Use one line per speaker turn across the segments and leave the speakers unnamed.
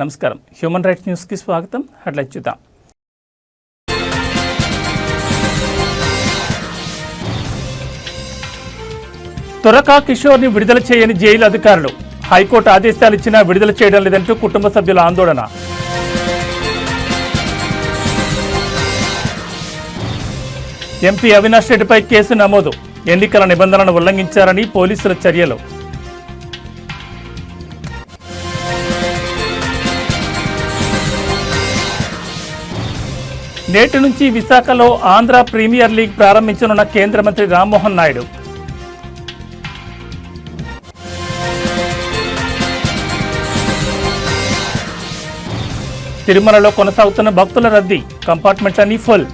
నమస్కారం. Human rights న్యూస్కి స్వాగతం. హెడ్లైన్ చూద్దాం. త్వరగా కిషోర్ని విడుదల చేయని జైలు అధికారులు. హైకోర్టు ఆదేశాలు ఇచ్చినా విడుదల చేయడం లేదంటూ కుటుంబ సభ్యుల ఆందోళన. ఎంపీ అవినాష్ రెడ్డిపై కేసు నమోదు. ఎన్నికల నిబంధనలను ఉల్లంఘించారని పోలీసుల చర్యలు. నేటి నుంచి విశాఖలో ఆంధ్ర ప్రీమియర్ లీగ్ ప్రారంభించనున్న కేంద్ర మంత్రి రామ్మోహన్ నాయుడు. తిరుమలలో కొనసాగుతున్న భక్తుల రద్దీ కంపార్ట్మెంట్లన్నీ ఫుల్.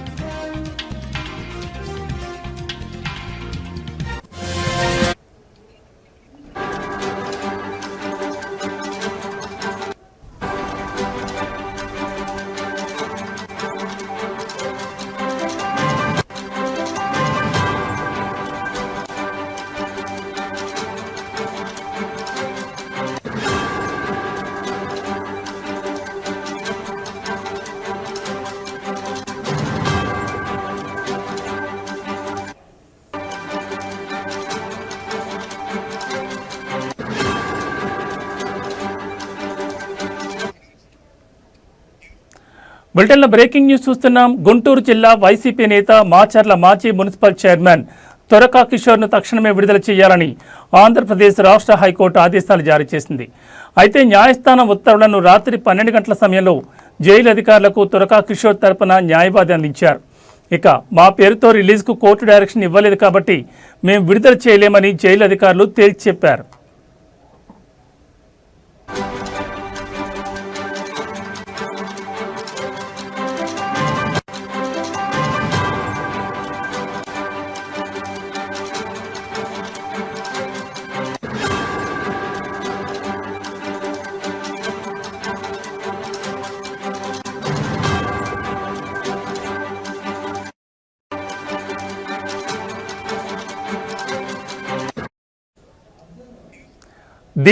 బులెటిన్లో బ్రేకింగ్ న్యూస్ చూస్తున్నాం. గుంటూరు జిల్లా వైసీపీ నేత మాచర్ల మాజీ మున్సిపల్ చైర్మన్ త్వరకా కిషోర్ను తక్షణమే విడుదల చేయాలని ఆంధ్రప్రదేశ్ రాష్ట్ర హైకోర్టు ఆదేశాలు జారీ చేసింది. అయితే న్యాయస్థానం ఉత్తర్వులను రాత్రి పన్నెండు గంటల సమయంలో జైలు అధికారులకు తొరకా కిషోర్ తరపున న్యాయవాది అందించారు. ఇక మా పేరుతో రిలీజ్కు కోర్టు డైరెక్షన్ ఇవ్వలేదు కాబట్టి మేము విడుదల చేయలేమని జైలు అధికారులు తేల్చి చెప్పారు.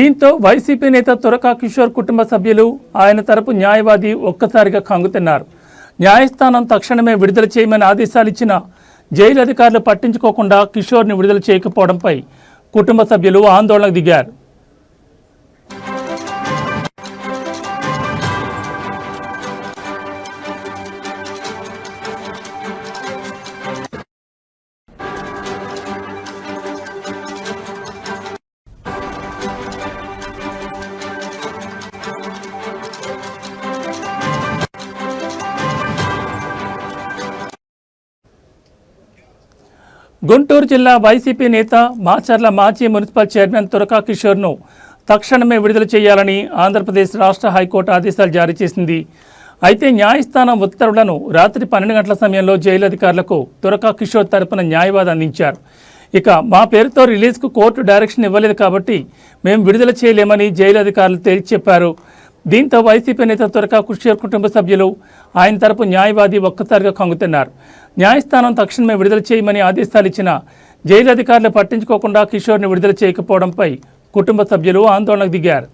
దీంతో వైసీపీ నేత తురకా కిషోర్ కుటుంబ సభ్యులు ఆయన తరపు న్యాయవాది ఒక్కసారిగా కంగుతున్నారు న్యాయస్థానం తక్షణమే విడుదల చేయమని ఆదేశాలు ఇచ్చిన జైలు అధికారులు పట్టించుకోకుండా కిషోర్ని విడుదల చేయకపోవడంపై కుటుంబ సభ్యులు ఆందోళనకు దిగారు. గుంటూరు జిల్లా వైసీపీ నేత మాచర్ల మాజీ మున్సిపల్ చైర్మన్ తురకా కిషోర్ను తక్షణమే విడుదల చేయాలని ఆంధ్రప్రదేశ్ రాష్ట్ర హైకోర్టు ఆదేశాలు జారీ చేసింది. అయితే న్యాయస్థానం ఉత్తర్వులను రాత్రి పన్నెండు గంటల సమయంలో జైలు అధికారులకు తురకా కిషోర్ తరపున న్యాయవాది అందించారు. ఇక మా పేరుతో రిలీజ్కు కోర్టు డైరెక్షన్ ఇవ్వలేదు కాబట్టి మేము విడుదల చేయలేమని జైలు అధికారులు తేల్చి చెప్పారు. దీంతో వైసీపీ నేత త్వరగా కుషోర్ కుటుంబ సభ్యులు ఆయన తరపు న్యాయవాది ఒక్కసారిగా కంగుతున్నారు. న్యాయస్థానం తక్షణమే విడుదల చేయమని ఆదేశాలు ఇచ్చిన జైలు అధికారులు పట్టించుకోకుండా కిషోర్ని విడుదల చేయకపోవడంపై కుటుంబ సభ్యులు ఆందోళనకు దిగారు.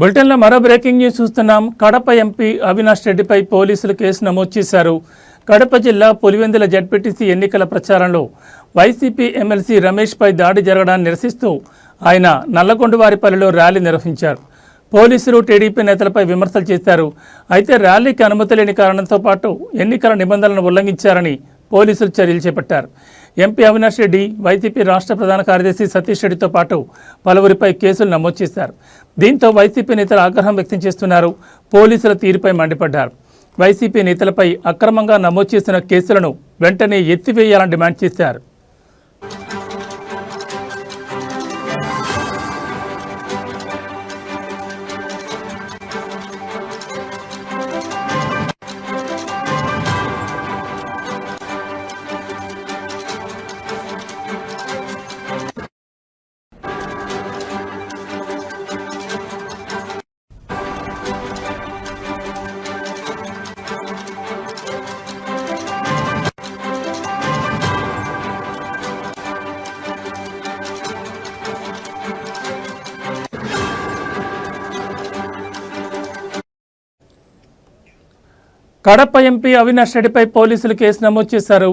బులెటిన్లో మరో బ్రేకింగ్ న్యూస్ చూస్తున్నాం. కడప ఎంపీ అవినాష్ రెడ్డిపై పోలీసులు కేసు నమోదు చేశారు. కడప జిల్లా పులివెందుల జడ్పీటీసీ ఎన్నికల ప్రచారంలో వైసీపీ ఎమ్మెల్సీ రమేష్పై దాడి జరగడాన్ని నిరసిస్తూ ఆయన నల్లగొండవారిపల్లిలో ర్యాలీ నిర్వహించారు. పోలీసులు టీడీపీ నేతలపై విమర్శలు చేశారు. అయితే ర్యాలీకి అనుమతి లేని కారణంతో పాటు ఎన్నికల నిబంధనలను ఉల్లంఘించారని పోలీసులు చర్యలు చేపట్టారు. ఎంపీ అవినాష్ రెడ్డి వైసీపీ రాష్ట్ర ప్రధాన కార్యదర్శి సతీష్ రెడ్డితో పాటు పలువురిపై కేసులు నమోదు చేశారు. దీంతో వైసీపీ నేతలు ఆగ్రహం వ్యక్తం చేస్తున్నారు. పోలీసుల తీరుపై మండిపడ్డారు. వైసీపీ నేతలపై అక్రమంగా నమోదు చేసిన కేసులను వెంటనే ఎత్తివేయాలని డిమాండ్ చేశారు. కడప ఎంపీ అవినాష్ రెడ్డిపై పోలీసులు కేసు నమోదు చేశారు.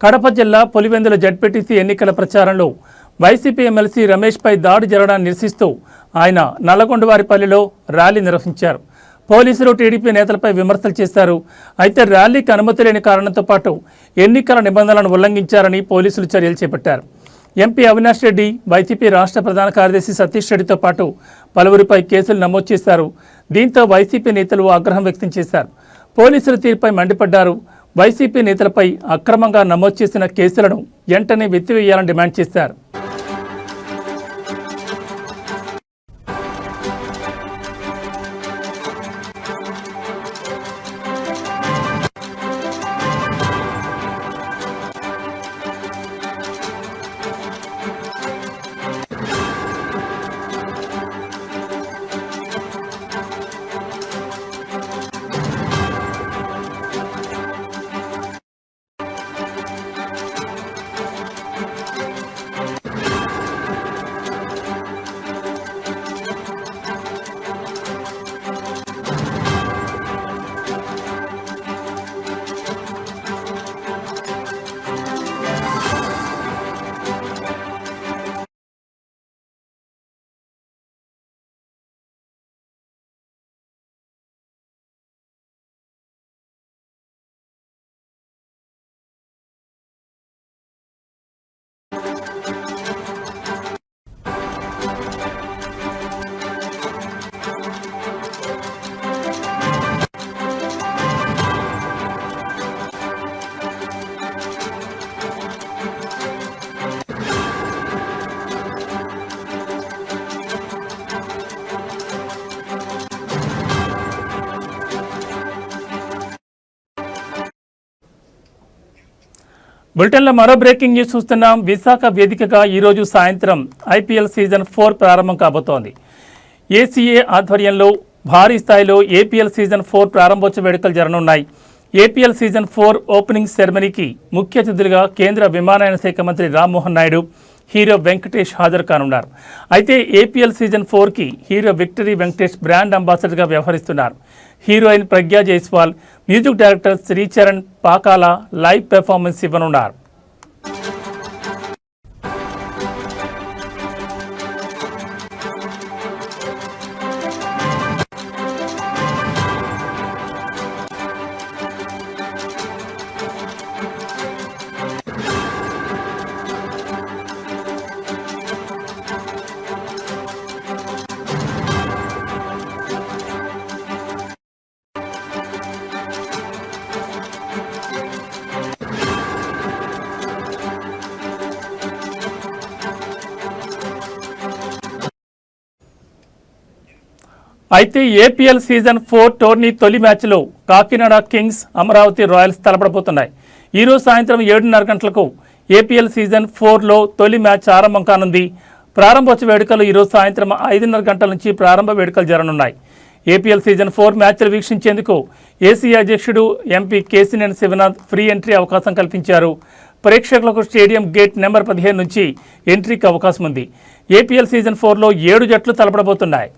కడప జిల్లా పులివెందుల జడ్పీటీసీ ఎన్నికల ప్రచారంలో వైసీపీ ఎమ్మెల్సీ రమేష్పై దాడి జరగడాన్ని నిరసిస్తూ ఆయన నల్లగొండవారిపల్లిలో ర్యాలీ నిర్వహించారు. పోలీసులు టీడీపీ నేతలపై విమర్శలు చేశారు. అయితే ర్యాలీకి అనుమతి లేని కారణంతో పాటు ఎన్నికల నిబంధనలను ఉల్లంఘించారని పోలీసులు చర్యలు చేపట్టారు. ఎంపీ అవినాష్ రెడ్డి వైసీపీ రాష్ట్ర ప్రధాన కార్యదర్శి సతీష్ రెడ్డితో పాటు పలువురిపై కేసులు నమోదు చేశారు. దీంతో వైసీపీ నేతలు ఆగ్రహం వ్యక్తం చేశారు. పోలీసుల తీరుపై మండిపడ్డారు. వైసీపీ నేతలపై అక్రమంగా నమోదు చేసిన కేసులను వెంటనే వెత్తివేయాలని డిమాండ్ చేశారు. thank you బులెటిన్లో మరో బ్రేకింగ్ న్యూస్ చూస్తున్నాం. విశాఖ వేదికగా ఈరోజు సాయంత్రం ఐపీఎల్ సీజన్ ఫోర్ ప్రారంభం కాబోతోంది. ఏసీఏ ఆధ్వర్యంలో భారీ స్థాయిలో ఏపీఎల్ సీజన్ ఫోర్ ప్రారంభోత్సవ వేడుకలు జరగనున్నాయి. ఏపీఎల్ సీజన్ ఫోర్ ఓపెనింగ్ సెరమనీకి ముఖ్య అతిథులుగా కేంద్ర విమానయాన శాఖ మంత్రి రామ్మోహన్ నాయుడు హీరో వెంకటేష్ హాజరు కానున్నారు. అయితే ఏపీఎల్ సీజన్ ఫోర్కి హీరో విక్టరీ వెంకటేష్ బ్రాండ్ అంబాసిడర్గా వ్యవహరిస్తున్నారు. Heroine Pragya Jaiswal music director Sricharan Pakala live performance ఇవ్వనున్నారు. అయితే ఏపీఎల్ సీజన్ ఫోర్ టోర్నీ తొలి మ్యాచ్లో కాకినాడ కింగ్స్ అమరావతి రాయల్స్ తలపడబోతున్నాయి. ఈరోజు సాయంత్రం ఏడున్నర గంటలకు ఏపీఎల్ సీజన్ ఫోర్లో తొలి మ్యాచ్ ఆరంభం కానుంది. ప్రారంభోత్సవ వేడుకలు ఈరోజు సాయంత్రం ఐదున్నర గంటల నుంచి ప్రారంభ వేడుకలు జరగనున్నాయి. ఏపీఎల్ సీజన్ ఫోర్ మ్యాచ్లు వీక్షించేందుకు ఏసీ అధ్యక్షుడు MP Kesineni Sivanath free entry అవకాశం కల్పించారు. ప్రేక్షకులకు స్టేడియం గేట్ నెంబర్ పదిహేను నుంచి ఎంట్రీకి అవకాశం ఉంది. ఏపీఎల్ సీజన్ ఫోర్లో ఏడు జట్లు తలపడబోతున్నాయి.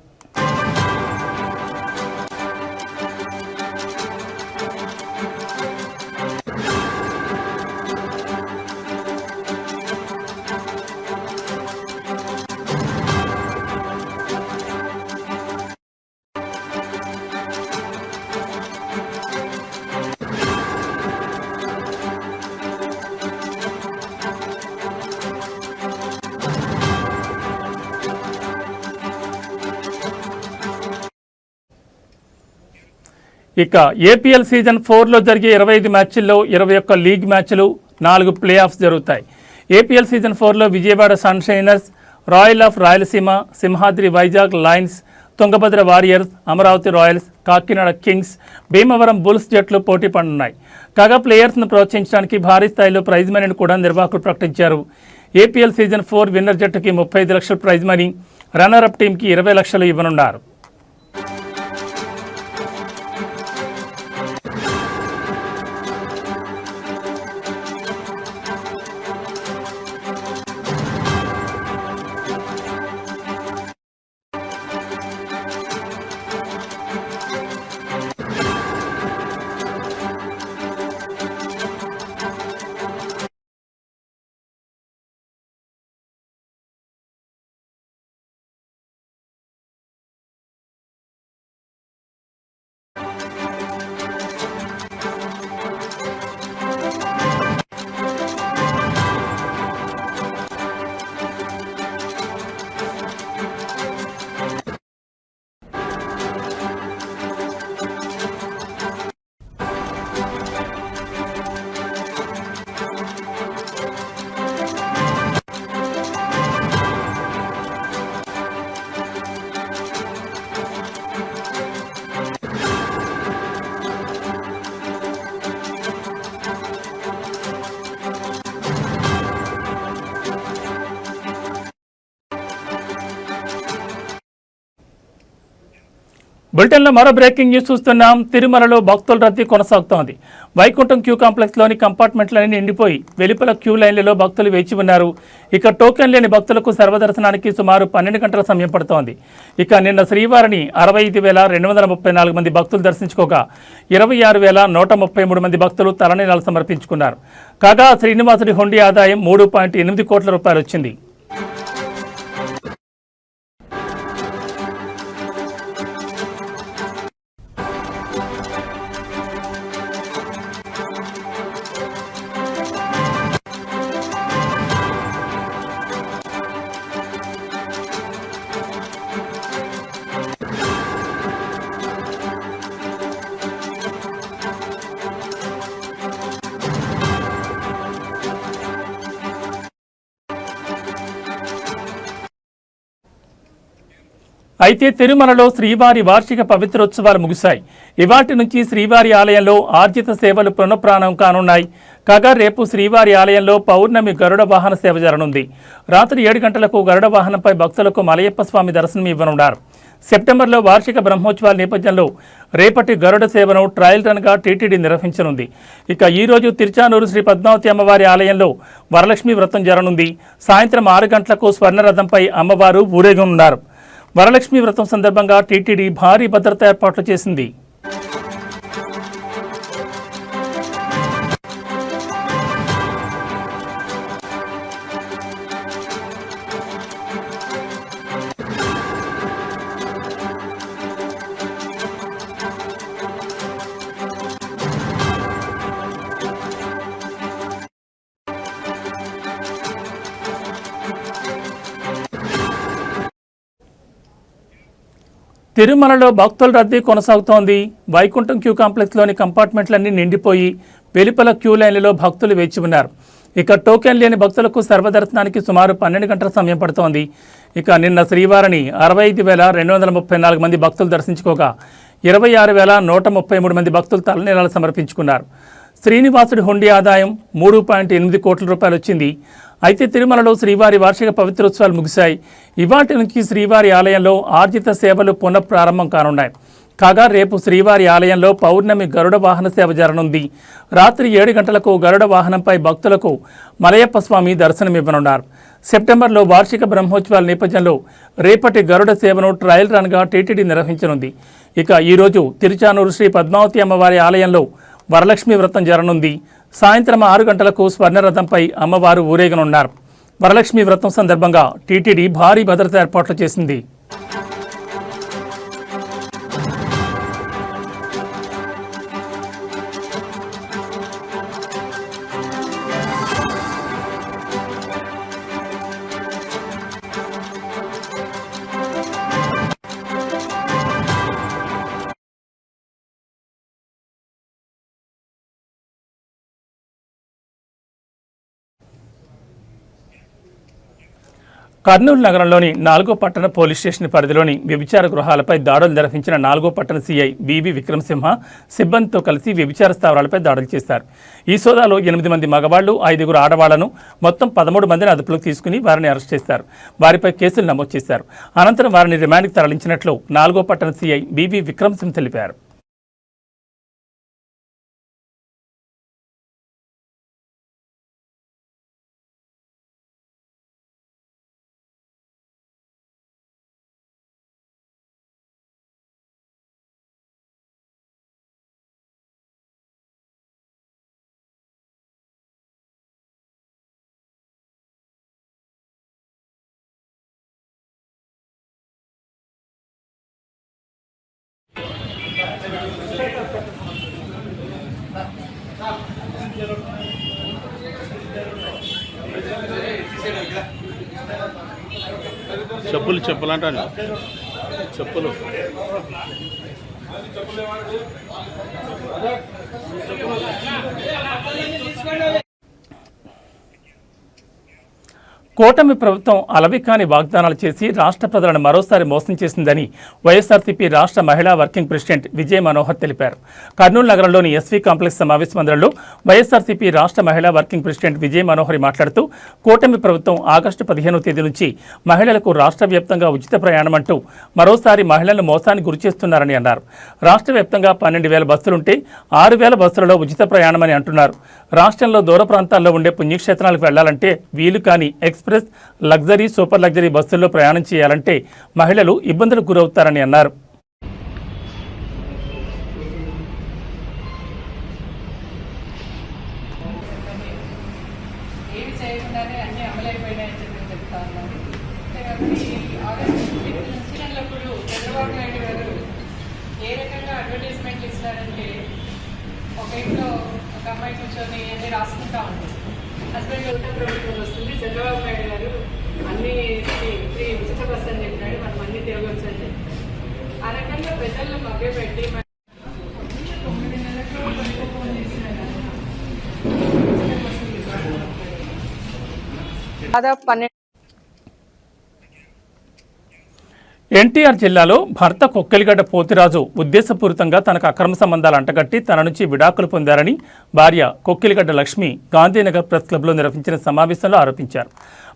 ఇక ఏపీఎల్ సీజన్ ఫోర్లో జరిగే ఇరవై ఐదు మ్యాచ్ల్లో ఇరవై ఒక్క లీగ్ మ్యాచ్లు నాలుగు ప్లే ఆఫ్స్ జరుగుతాయి ఏపీఎల్ సీజన్ ఫోర్లో Vijayawada Sunshiners Royal of Rayalaseema Simhadri Vizag Lions Tungabhadra Warriors Amaravati Royals Kakinada Kings Bhimavaram Bulls జట్లు పోటీ పడనున్నాయి. కాగా ప్లేయర్స్ను ప్రోత్సహించడానికి భారీ స్థాయిలో ప్రైజ్ మనీని కూడా నిర్వాహకులు ప్రకటించారు. ఏపీఎల్ సీజన్ ఫోర్ విన్నర్ జట్టుకి ముప్పై ఐదు లక్షల ప్రైజ్ మనీ రన్నర్ అప్ టీంకి ఇరవై లక్షలు ఇవ్వనున్నారు. బులెటిన్లో మరో బ్రేకింగ్ న్యూస్ చూస్తున్నాం. తిరుమలలో భక్తుల రద్దీ కొనసాగుతోంది. వైకుంఠం క్యూ కాంప్లెక్స్లోని కంపార్ట్మెంట్లన్నీ నిండిపోయి వెలుపల క్యూ లైన్లలో భక్తులు వేచి ఉన్నారు. ఇక టోకెన్ లేని భక్తులకు సర్వదర్శనానికి సుమారు పన్నెండు గంటల సమయం పడుతోంది. ఇక నిన్న శ్రీవారిని అరవై ఐదు వేల రెండు వందల ముప్పై నాలుగు మంది భక్తులు దర్శించుకోగా ఇరవై ఆరు వేల నూట ముప్పై మూడు మంది భక్తులు తలనీలాలు సమర్పించుకున్నారు. కాగా శ్రీనివాసుడి హుండీ ఆదాయం మూడు పాయింట్ ఎనిమిది కోట్ల రూపాయలు వచ్చింది అయితే తిరుమలలో శ్రీవారి వార్షిక పవిత్రోత్సవాలు ముగిశాయి. ఇవాటి నుంచి శ్రీవారి ఆలయంలో ఆర్జిత సేవలు పునఃప్రాణం కానున్నాయి. కాగా రేపు శ్రీవారి ఆలయంలో పౌర్ణమి గరుడ వాహన సేవ జరగనుంది. రాత్రి ఏడు గంటలకు గరుడ వాహనంపై భక్తులకు మలయప్ప స్వామి దర్శనం ఇవ్వనున్నారు. సెప్టెంబర్లో వార్షిక బ్రహ్మోత్సవాల నేపథ్యంలో రేపటి గరుడ సేవను ట్రయల్ రన్గా టీటీడీ నిర్వహించనుంది. ఇక ఈరోజు తిరుచానూరు శ్రీ పద్మావతి అమ్మవారి ఆలయంలో వరలక్ష్మి వ్రతం జరగనుంది. సాయంత్రం ఆరు గంటలకు స్వర్ణరథంపై అమ్మవారు ఊరేగనున్నారు. వరలక్ష్మి వ్రతం సందర్భంగా టీటీడీ భారీ భద్రతా ఏర్పాట్లు చేసింది. తిరుమలలో భక్తుల రద్దీ కొనసాగుతోంది. వైకుంఠం క్యూ కాంప్లెక్స్లోని కంపార్ట్మెంట్లన్నీ నిండిపోయి వెలుపల క్యూ లైన్లలో భక్తులు వేచి ఉన్నారు. ఇక టోకెన్ లేని భక్తులకు సర్వదర్శనానికి సుమారు పన్నెండు గంటల సమయం పడుతోంది. ఇక నిన్న శ్రీవారిని అరవై ఐదు వేల రెండు వందల ముప్పై నాలుగు మంది భక్తులు దర్శించుకోగా ఇరవై ఆరు వేల నూట ముప్పై మూడు మంది భక్తులు తలనీలాలు సమర్పించుకున్నారు. శ్రీనివాసుడి హుండీ ఆదాయం మూడు పాయింట్ ఎనిమిది కోట్ల రూపాయలు వచ్చింది. అయితే తిరుమలలో శ్రీవారి వార్షిక పవిత్రోత్సవాలు ముగిశాయి. ఇవాటి నుంచి శ్రీవారి ఆలయంలో ఆర్జిత సేవలు పునఃప్రారంభం కానున్నాయి. కాగా రేపు శ్రీవారి ఆలయంలో పౌర్ణమి గరుడ వాహన సేవ జరగనుంది. రాత్రి ఏడు గంటలకు గరుడ వాహనంపై భక్తులకు మలయప్ప స్వామి దర్శనమివ్వనున్నారు. సెప్టెంబర్లో వార్షిక బ్రహ్మోత్సవాల నేపథ్యంలో రేపటి గరుడ సేవను ట్రయల్ రన్గా టీటీడీ నిర్వహించనుంది. ఇక ఈరోజు తిరుచానూరు శ్రీ పద్మావతి అమ్మవారి ఆలయంలో వరలక్ష్మి వ్రతం జరగనుంది. సాయంత్రం ఆరు గంటలకు స్వర్ణరథంపై అమ్మవారు ఊరేగనున్నారు. వరలక్ష్మి వ్రతం సందర్భంగా టీటీడీ భారీ భద్రత ఏర్పాట్లు చేసింది. కర్నూలు నగరంలోని నాలుగో పట్టణ పోలీస్ స్టేషన్ పరిధిలోని వ్యభిచార గృహాలపై దాడులు నిర్వహించిన నాలుగో పట్టణ సీఐ బీబీ విక్రమసింహ సిబ్బందితో కలిసి వ్యభిచార స్థావరాలపై దాడులు చేశారు. ఈ సోదాలో ఎనిమిది మంది మగవాళ్ళు ఐదుగురు ఆడవాళ్ళను మొత్తం పదమూడు మందిని అదుపులోకి తీసుకుని వారిని అరెస్ట్ చేశారు. వారిపై కేసులు నమోదు చేశారు. అనంతరం వారిని రిమాండ్కి తరలించినట్లు నాలుగో పట్టణ సీఐ బీబీ విక్రమసింహ తెలిపారు.
చెప్పులు చెప్పులు అంటాను. చెప్పులు.
కూటమి ప్రభుత్వం అలవికాని వాగ్దానాలు చేసి రాష్ట్ర ప్రజలను మరోసారి మోసం చేసిందని వైఎస్ఆర్సీపీ రాష్ట్ర మహిళా వర్కింగ్ ప్రెసిడెంట్ విజయ్ మనోహర్ తెలిపారు. కర్నూలు నగరంలోని ఎస్వీ కాంప్లెక్స్ సమావేశ మందిరంలో వైఎస్ఆర్సీపీ రాష్ట్ర మహిళా వర్కింగ్ ప్రెసిడెంట్ విజయ్ మనోహరి మాట్లాడుతూ కూటమి ప్రభుత్వం ఆగస్టు పదిహేనవ తేదీ నుంచి మహిళలకు రాష్ట్ర వ్యాప్తంగా ఉచిత ప్రయాణం అంటూ మరోసారి మహిళలను మోసానికి గురిచేస్తున్నారని అన్నారు. రాష్ట్ర వ్యాప్తంగా పన్నెండు వేల బస్సులుంటే ఆరు వేల బస్సులలో ఉచిత ప్రయాణమని అంటున్నారు. రాష్ట్రంలో దూర ప్రాంతాల్లో ఉండే పుణ్యక్షేత్రాలకు వెళ్ళాలంటే వీలు కాని ఎక్స్ప్రెస్ లగ్జరీ సూపర్ లగ్జరీ బస్సుల్లో ప్రయాణం చేయాలంటే మహిళలు ఇబ్బందులకు గురవుతారని అన్నారు.
దాదాపు పన్నెండు
ఎన్టీఆర్ జిల్లాలో భర్త కొక్కెలిగడ్డ పోతిరాజు ఉద్దేశపూరితంగా తనకు అక్రమ సంబంధాలు అంటగట్టి తన నుంచి విడాకులు పొందారని భార్య కొక్కెలిగడ్డ లక్ష్మి గాంధీనగర్ ప్రెస్ క్లబ్లో నిర్వహించిన సమావేశంలో ఆరోపించారు.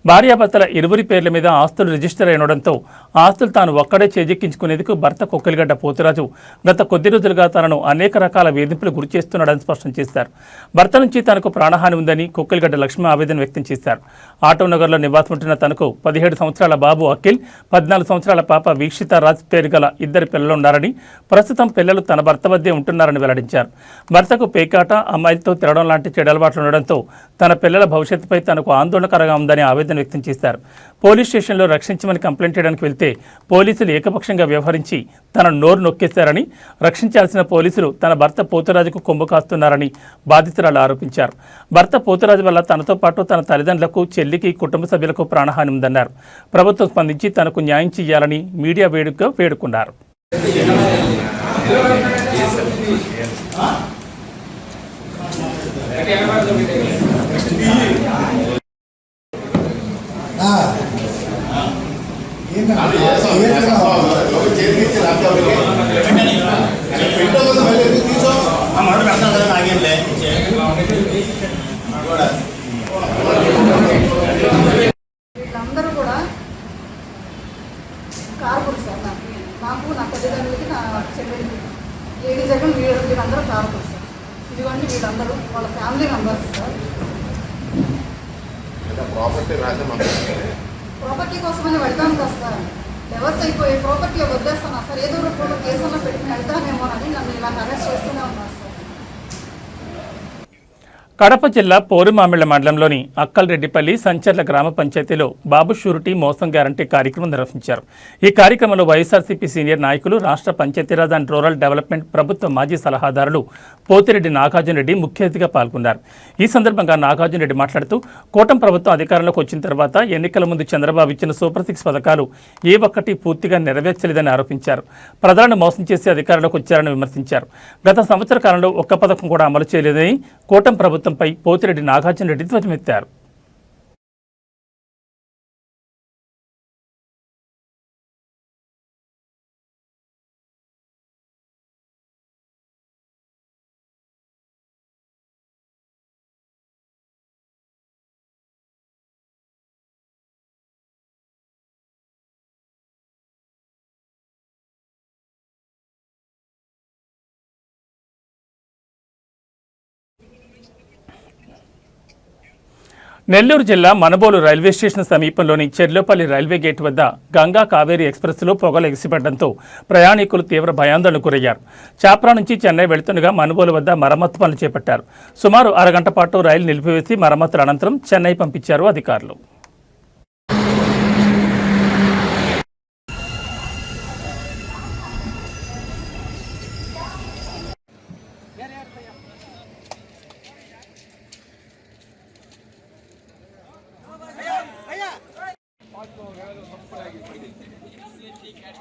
భార్యాభర్తల ఇరువురి పేర్ల మీద ఆస్తులు రిజిస్టర్ అయినడంతో ఆస్తులు తాను ఒక్కడే చేజెక్కించుకునేందుకు భర్త కొక్కిలిగడ్డ పోతిరాజు గత కొద్ది రోజులుగా తనను అనేక రకాల వేధింపులు గురి చేస్తున్నాడని స్పష్టం చేశారు. భర్త నుంచి తనకు ప్రాణహాని ఉందని కొక్కిలిగడ్డ లక్ష్మి ఆవేదన వ్యక్తం చేశారు. ఆటోనగర్లో నివాసం ఉంటున్న తనకు పదిహేడు సంవత్సరాల బాబు అఖిల్ పద్నాలుగు సంవత్సరాల పాప వీక్షిత రాజ్ పేరు గల ఇద్దరు పిల్లలు ఉన్నారని ప్రస్తుతం పిల్లలు తన భర్త వద్దే ఉంటున్నారని వెల్లడించారు. భర్తకు పేకాట అమ్మాయిలతో తిరగడం లాంటి చెడు అలవాట్లు ఉండడంతో తన పిల్లల భవిష్యత్తుపై తనకు ఆందోళనకరంగా ఉందని ఆవేదన వ్యక్తం చేశారు. పోలీస్ స్టేషన్లో రక్షించమని కంప్లైంట్ చేయడానికి వెళ్తే పోలీసులు ఏకపక్షంగా వ్యవహరించి తన నోరు నొక్కేశారని రక్షించాల్సిన పోలీసులు తన భర్త పోతురాజుకు కొమ్ము కాస్తున్నారని బాధితురాలు ఆరోపించారు. భర్త పోతురాజు వల్ల తనతో పాటు తన తల్లిదండ్రులకు చెల్లికి కుటుంబ సభ్యులకు ప్రాణహాని ఉందన్నారు. ప్రభుత్వం స్పందించి తనకు న్యాయం చేయాలని మీడియా వేడుకగా వేడుకున్నారు.
వీళ్ళందరూ
కడప జిల్లా పోరుమామిళ్ళ మండలంలోని అక్కల్రెడ్డిపల్లి సంచర్ల గ్రామ పంచాయతీలో బాబు షూరిటీ మోసం గ్యారంటీ కార్యక్రమం నిర్వహించారు. ఈ కార్యక్రమంలో వైఎస్ఆర్సీపీ సీనియర్ నాయకులు రాష్ట్ర పంచాయతీరాజ్ అండ్ రూరల్ డెవలప్మెంట్ ప్రభుత్వ మాజీ సలహాదారులు పోతిరెడ్డి నాగార్జునరెడ్డి ముఖ్య అతిథిగా పాల్గొన్నారు. ఈ సందర్భంగా నాగార్జునరెడ్డి మాట్లాడుతూ కూటమి ప్రభుత్వం అధికారంలోకి వచ్చిన తర్వాత ఎన్నికల ముందు చంద్రబాబు ఇచ్చిన సూపర్ సిక్స్ పథకాలు ఏ ఒక్కటి పూర్తిగా నెరవేర్చలేదని ఆరోపించారు. ప్రజలను మోసం చేసి అధికారంలోకి వచ్చారని విమర్శించారు. గత సంవత్సర కాలంలో ఒక్క పథకం కూడా అమలు చేయలేదని కూటమి ప్రభుత్వంపై పోతిరెడ్డి నాగార్జునరెడ్డి ధ్వజమెత్తారు. నెల్లూరు జిల్లా మనబోలు రైల్వే స్టేషన్ సమీపంలోని చెర్లోపల్లి రైల్వే గేట్ వద్ద గంగా కావేరి ఎక్స్ప్రెస్లో పొగలు ఎగిసిపడడంతో ప్రయాణికులు తీవ్ర భయాందోళనకు గురయ్యారు. చాప్రా నుంచి చెన్నై వెళుతుండగా మనబోలు వద్ద మరమ్మతు పనులు చేపట్టారు. సుమారు అరగంట పాటు రైలు నిలిపివేసి మరమ్మతుల అనంతరం చెన్నై పంపించారు అధికారులు.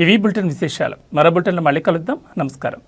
ఇవి బులెటిన్ విశేషాలు. మరో బులెటిన్లో మళ్ళీ కలుద్దాం. నమస్కారం.